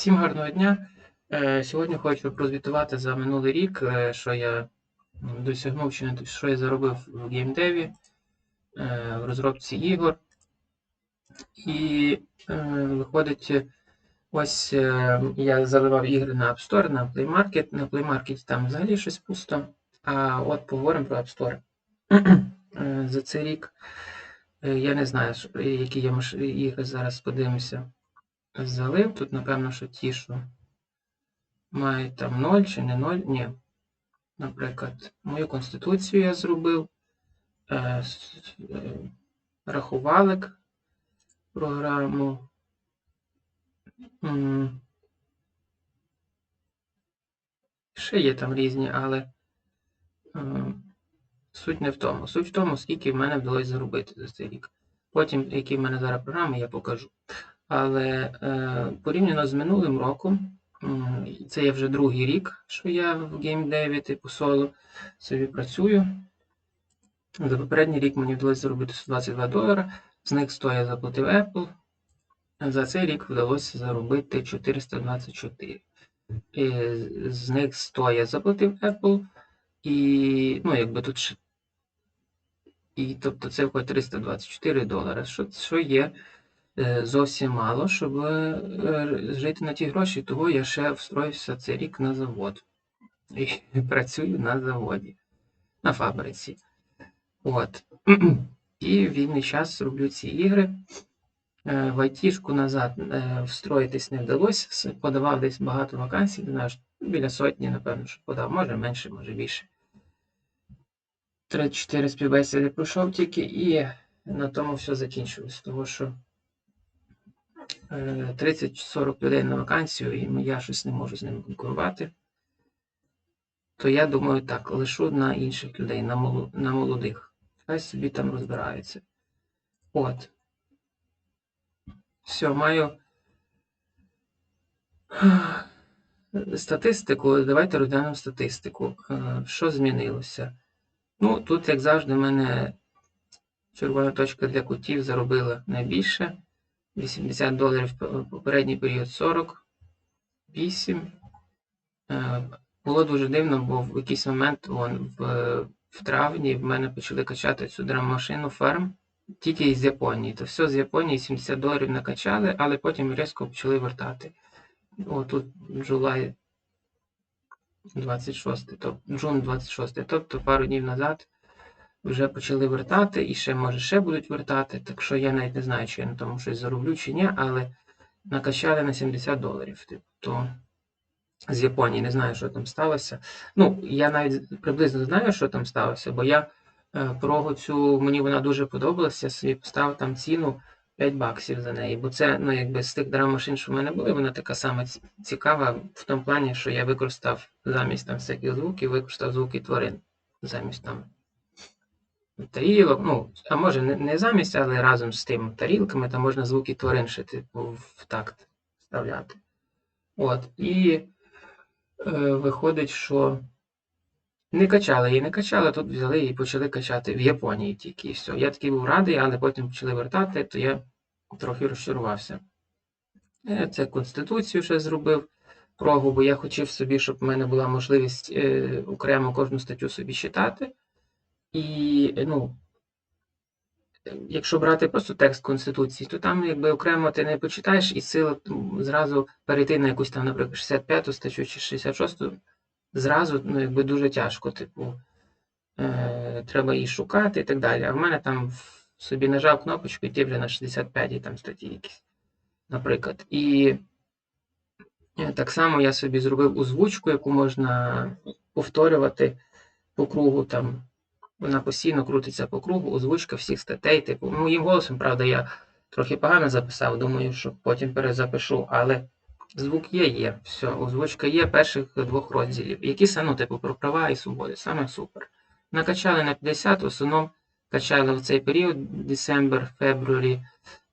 Всім гарного дня. Е, Сьогодні хочу прозвітувати за минулий рік, е, що я досягнув, чи не що я заробив в геймдеві, е, в розробці ігор. І виходить, ось я заливав ігри на App Store, на Play Market. На Play Market там взагалі щось пусто. А от поговоримо про App Store. За цей рік я не знаю, які я ігри зараз подивимося залив. Тут, напевно, що ті, що мають там 0 чи не 0. Ні. Наприклад, мою конституцію я зробив. Е, е, рахувалик програму. М. Ще є там різні, але е, суть не в тому. Суть в тому, скільки в мене вдалося заробити за цей рік. Потім, які в мене зараз програми, я покажу. Але е, порівняно з минулим роком, це є вже другий рік, що я в геймдеві типу соло собі працюю. За попередній рік мені вдалося заробити 122 долара, з них 100 я заплатив Apple. За цей рік вдалося заробити 424. І з них 100 я заплатив Apple. І, ну, якби тут ще. І тобто це виходить 324 долари, що, що є зовсім мало, щоб е, жити на ті гроші, того я ще встроївся цей рік на завод. І працюю на заводі, на фабриці. От. І в вільний час роблю ці ігри. Е, В айтішку назад е, встроїтись не вдалося. Подавав десь багато вакансій, знаю, біля сотні, напевно, що подав. Може менше, може більше. 3-4 співбесіди пройшов тільки, і на тому все закінчилось. Тому що е, 30-40 людей на вакансію, і я щось не можу з ними конкурувати. То я думаю так, лишу на інших людей, на, молодих. Хай собі там розбираються. От. Все, маю статистику. Давайте розглянемо статистику. Е, Що змінилося? Ну, тут, як завжди, в мене червона точка для кутів заробила найбільше. 80 доларів попередній період 48. Е, Було дуже дивно, бо в якийсь момент вон, в, в травні в мене почали качати цю драмашину ферм тільки із Японії. То все з Японії 70 доларів накачали, але потім різко почали вертати. О, тут July 26, тобто Джун 26, тобто пару днів назад вже почали вертати, і ще, може, ще будуть вертати. Так що я навіть не знаю, чи я на тому щось зароблю, чи ні, але накачали на 70 доларів. Типу, то з Японії не знаю, що там сталося. Ну, я навіть приблизно знаю, що там сталося, бо я е, прогу цю, мені вона дуже подобалася, собі поставив там ціну 5 баксів за неї. Бо це, ну, якби з тих драм-машин, що в мене були, вона така сама цікава в тому плані, що я використав замість там всяких звуків, використав звуки тварин. Замість там тарілок, ну, а може не, не замість, але разом з тим тарілками, там можна звуки тварин ще типу в такт вставляти. От, і е, виходить, що не качали її, не качали, тут взяли і почали качати в Японії тільки і все. Я такий був радий, але потім почали вертати, то я трохи розчарувався. Е, Це Конституцію ще зробив прогу, бо я хотів собі, щоб в мене була можливість е, окремо кожну статтю собі читати. І, ну, якщо брати просто текст Конституції, то там якби окремо ти не почитаєш і сила зразу перейти на якусь там, наприклад, 65 статтю чи 66-ту, зразу ну, якби дуже тяжко, типу, е, треба її шукати і так далі. А в мене там собі нажав кнопочку і вже на 65 і там статті якісь, наприклад. І е, так само я собі зробив озвучку, яку можна повторювати по кругу там. Вона постійно крутиться по кругу, озвучка всіх статей. Типу, моїм голосом, правда, я трохи погано записав, думаю, що потім перезапишу, але звук є, є. Все, озвучка є перших двох розділів. Які ну, типу, про права і свободи. Саме супер. Накачали на 50, в основному качали в цей період, десембр, фебруарі,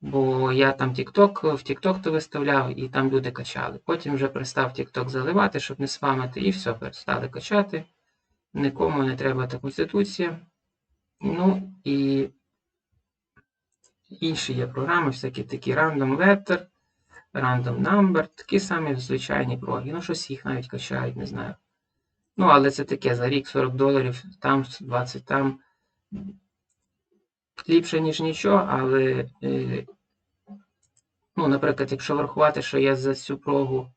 бо я там TikTok, в TikTok то виставляв, і там люди качали. Потім вже перестав TikTok заливати, щоб не спамити, і все, перестали качати. Нікому не треба та конституція. Ну і інші є програми, всякі такі Random Letter, Random Number, такі самі звичайні проги. Ну, щось їх навіть качають, не знаю. Ну, але це таке за рік 40 доларів, там 20 там. Ліпше, ніж нічого, але, е, ну, наприклад, якщо врахувати, що я за цю прогу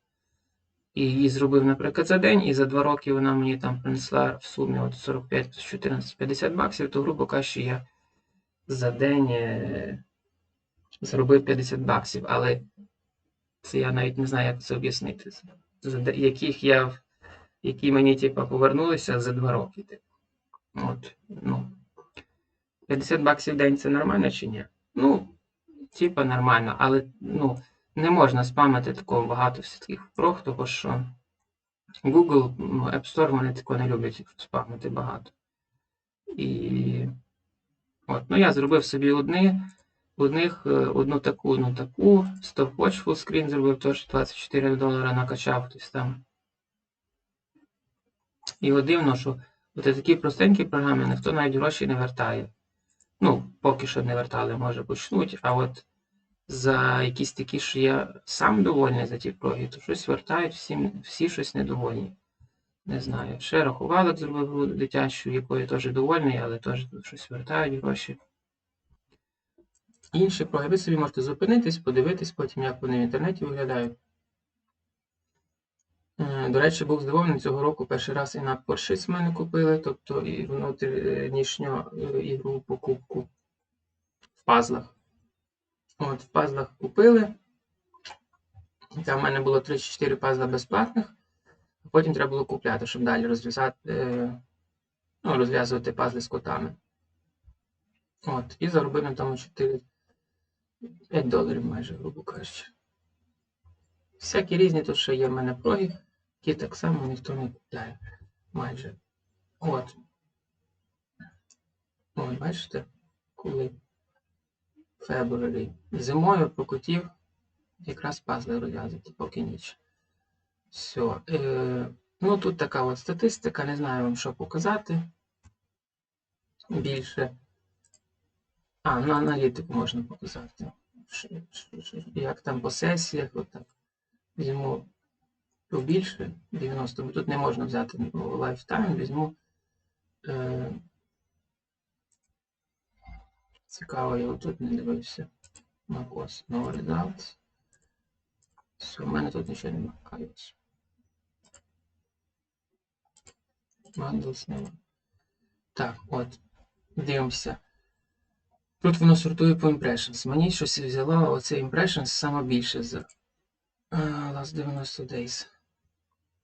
і її зробив, наприклад, за день, і за 2 роки вона мені там принесла в сумі от 45 плюс 14 50 баксів, то, грубо кажучи, я за день е, заробив 50 баксів. Але це я навіть не знаю, як це об'яснити. Яких я, які мені, типу, повернулися за 2 роки. типу. От, ну. 50 баксів в день це нормально чи ні? Ну, типа нормально, але ну, не можна спамити такого багато всяких прог, тому що Google, ну, App Store вони такого не люблять спамити багато. І от, ну, я зробив собі одні, одних, е, одну таку, одну таку. Stopwatch fullscreen зробив теж 24 долара накачав хтось там. І от дивно, що от такі простенькі програми ніхто навіть гроші не вертає. Ну, поки що не вертали, може почнуть, а от за якісь такі, що я сам довольний за ті проги, то щось вертають, всі, всі щось недовольні. Не знаю. Ще рахувалок зробив дитячу, якою теж довольний, але теж щось вертають гроші. Інші проги, ви собі можете зупинитись, подивитись потім, як вони в інтернеті виглядають. Е, До речі, був здивований цього року перший раз і на в мене купили, тобто і внутрішню е, ігру покупку в пазлах. От, в пазлах купили. Там в мене було 3-4 пазла безплатних, потім треба було купляти, щоб далі розв'язати, е, ну, розв'язувати пазли з котами. От, і заробив на тому 4 5 доларів майже, грубо кажучи. Всякі різні тут ще є в мене проги, які так само ніхто не купляє. Майже. От. Ось, бачите, коли Фебруарі. Зимою покутів якраз пазли розв'язати, поки ніч. Все. Е, ну тут така от статистика, не знаю вам що показати. Більше. А, на аналітику можна показати. Як там по сесіях, отак. Візьму побільше 90, бо тут не можна взяти лайфтайм, візьму. Е, цікаво, я тут не дивився. macOS no results. Все, в мене тут нічого немає. iOS. Нема. Так, от. Дивимося. Тут воно сортує по impressions. Мені щось взяло оце impressions саме більше за е, Last 90 Days.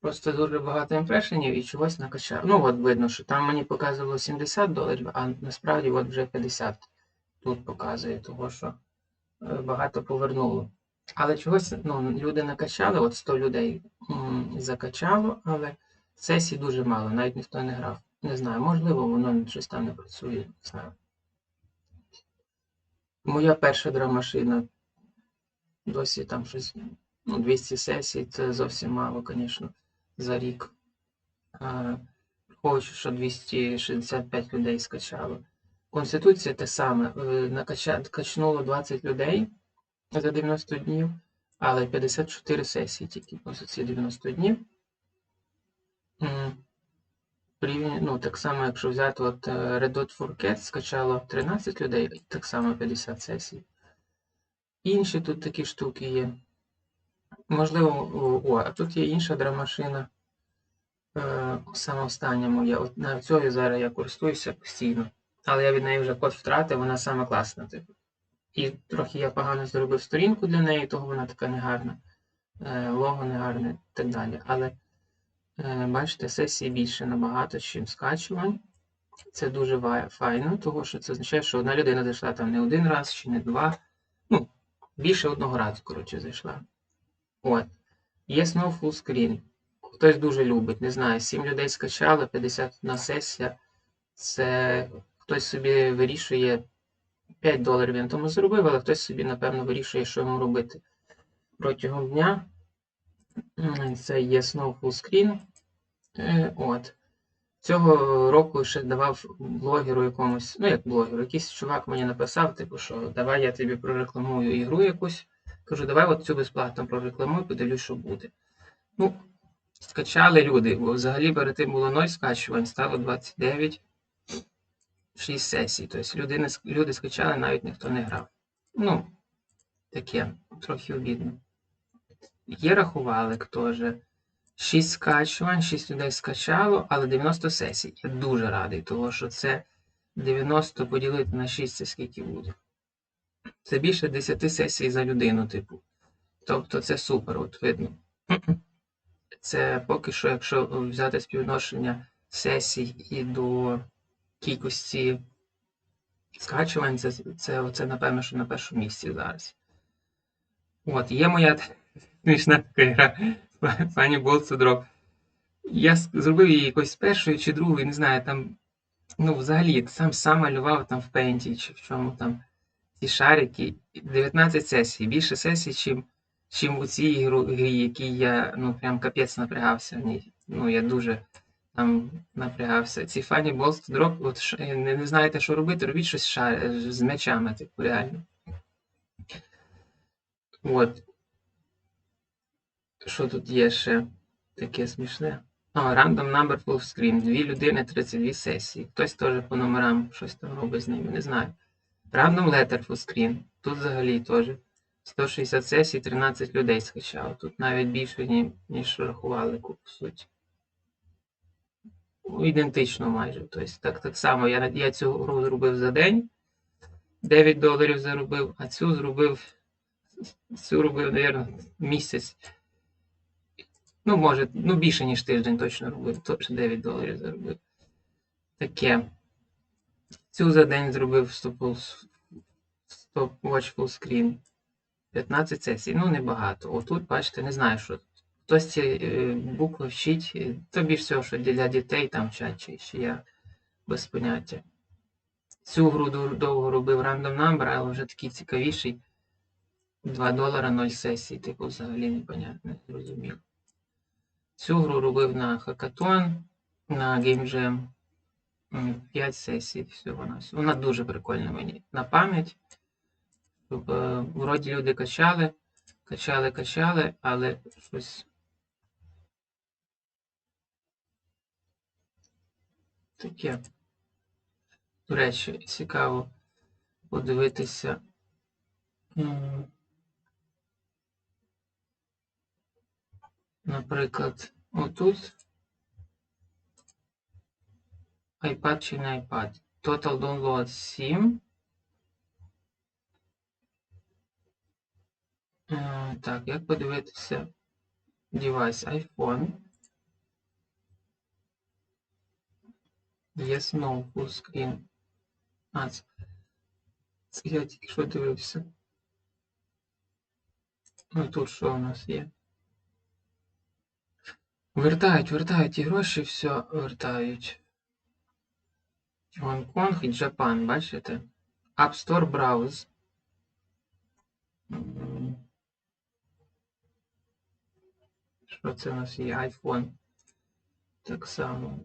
Просто дуже багато імпрешенів і чогось накачав. Ну, от видно, що там мені показувало 70 доларів, а насправді от вже 50 тут показує, того що е, багато повернуло. Але чогось ну, люди накачали, от 100 людей закачало, але сесій дуже мало, навіть ніхто не грав. Не знаю, можливо, воно щось там не працює. Моя перша драм-машина досі там щось, ну, 200 сесій, це зовсім мало, звісно, за рік. Враховуючи, що 265 людей скачало. Конституція те саме. е, накача- Качнуло 20 людей за 90 днів, але 54 сесії тільки за ці 90 днів. Ну, так само, якщо взяти от е, Red Dot 4 скачало 13 людей, так само 50 сесій. Інші тут такі штуки є. Можливо, о, а тут є інша драмашина. Е, саме остання моя. От навіть цією зараз я користуюся постійно. Але я від неї вже код втратив, вона саме класна. Типу. І трохи я погано зробив сторінку для неї, того вона така негарна. Е, лого негарне і так далі. Але е, бачите, сесії більше набагато, чим скачувань. Це дуже файно, тому що це означає, що одна людина зайшла там не один раз чи не два. Ну, більше одного разу, коротше, зайшла. От. Є Full Screen. Хтось дуже любить, не знаю, 7 людей скачали, 51 сесія. Це хтось собі вирішує 5 доларів він тому зробив, але хтось собі, напевно, вирішує, що йому робити протягом дня. Це є Snow Full Screen. Е. Цього року ще давав блогеру якомусь, ну як блогеру, якийсь чувак мені написав, типу, що давай я тобі прорекламую ігру якусь. Кажу, давай от цю безплатно прорекламуй, подивлюсь, що буде. Ну, скачали люди, бо взагалі перед тим було 0 скачувань, стало 29, 6 сесій. Тобто люди, люди скачали, навіть ніхто не грав. Ну, таке, трохи обідно. Є рахувалик теж. 6 скачувань, 6 людей скачало, але 90 сесій. Я дуже радий, тому що це 90 поділити на 6 це скільки буде. Це більше 10 сесій за людину, типу. Тобто це супер, от видно. Це поки що, якщо взяти співвідношення сесій і до кількості скачувань, це, це, це напевно, що на першому місці зараз. От, є моя смішна така гра пані Болцедроп. Я зробив її якось першою чи другою, не знаю, там, ну, взагалі, сам сам малював там в пенті чи в чому там ці шарики. 19 сесій, більше сесій, чим, чим у цій грі, якій я, ну, прям капець напрягався в ній. Ну, я дуже там напрягався. Ці фані to Drop, от не, не знаєте, що робити, робіть щось шар... з м'ячами, типу, реально. От. Що тут є ще таке смішне? О, Random Number Full Screen. Дві людини, 32 сесії. Хтось теж по номерам щось там робить з ними, не знаю. Random Letter Full Screen. Тут взагалі теж 160 сесій, 13 людей скачало. Тут навіть більше, ні- ніж рахували, по суті. Ідентично майже. Тобто, так, так само я, я цю гру зробив за день. 9 доларів заробив, а цю зробив. Цю робив, мабуть, місяць. Ну, може, ну більше, ніж тиждень точно робив. Точно 9 доларів заробив. Таке. Цю за день зробив Stop Watch Full Screen. 15 сесій. Ну, небагато. Отут, бачите, не знаю, що. Хтось ці е, букви вчить, е, то більш всього, що для дітей там вчать, чи, чи я без поняття. Цю гру довго робив Random Number, але вже такий цікавіший. 2 долара 0 сесій, типу, взагалі непонятно, не зрозуміло. Цю гру робив на Hackathon, на Game Jam. 5 сесій всього на всього. Вона дуже прикольна мені. На пам'ять. Е, вроді люди качали, качали, качали, але щось. Таке. До речі, цікаво подивитися. Наприклад, отут iPad чи не iPad. Total download 7. Е, Так, як подивитися девайс iPhone. Yes, no, full screen. А, це, це я тільки що дивився. Ну тут що у нас є? Вертають, вертають ті гроші, все вертають. Гонконг і Джапан, бачите? App Store Browse. М. Що це у нас є? iPhone. Так само.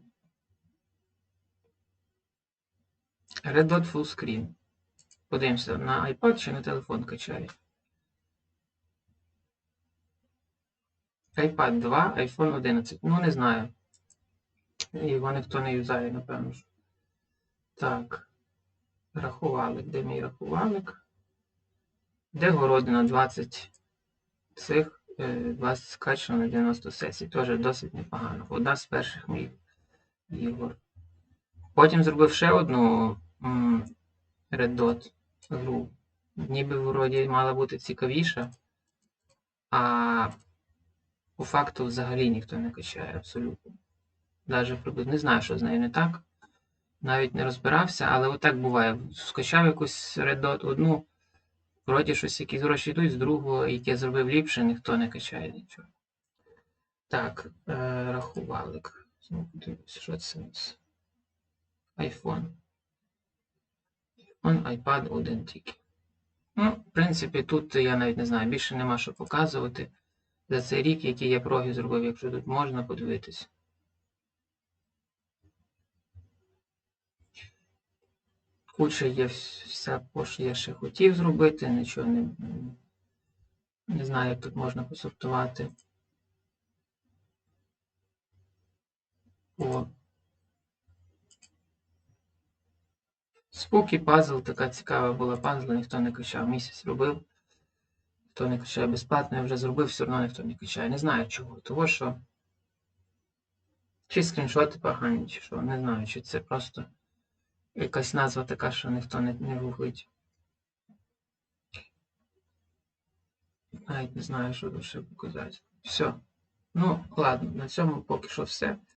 Red Dot Full Screen. Подивимося, на iPad чи на телефон качає. iPad 2, iPhone 11. Ну, не знаю. Його ніхто не юзає, напевно. ж. Так. Рахувалик. Де мій рахувалик? Де Городина 20 цих, е, 20 скачано на 90 сесій. Теж досить непогано. Одна з перших моїх ігор. Потім зробив ще одну м, Red Dot гру. Ніби вроді мала бути цікавіша, а по факту взагалі ніхто не качає абсолютно. Даже не знаю, що з нею не так. Навіть не розбирався, але отак буває. Скачав якусь Red Dot одну, вроді щось якісь гроші йдуть, з другого, яке зробив ліпше, ніхто не качає нічого. Так, е, рахувалик. Що це у нас. iPhone. iPhone, iPad один тільки. Ну, в принципі, тут я навіть не знаю, більше нема що показувати за цей рік, який я проги зробив, якщо тут можна подивитись. Куча є вся, що я ще хотів зробити, нічого не, Не знаю, як тут можна посортувати. О. Спукі пазл, така цікава була пазл, ніхто не качав. Місяць робив. Хто не качає безплатно, я вже зробив, все одно ніхто не качає. Не знаю чого. Того що. Чи скріншоти погані, чи що. Не знаю, чи це просто якась назва така, що ніхто не, не гуглить. Навіть не знаю, що ще показати. Все. Ну, ладно, на цьому поки що все.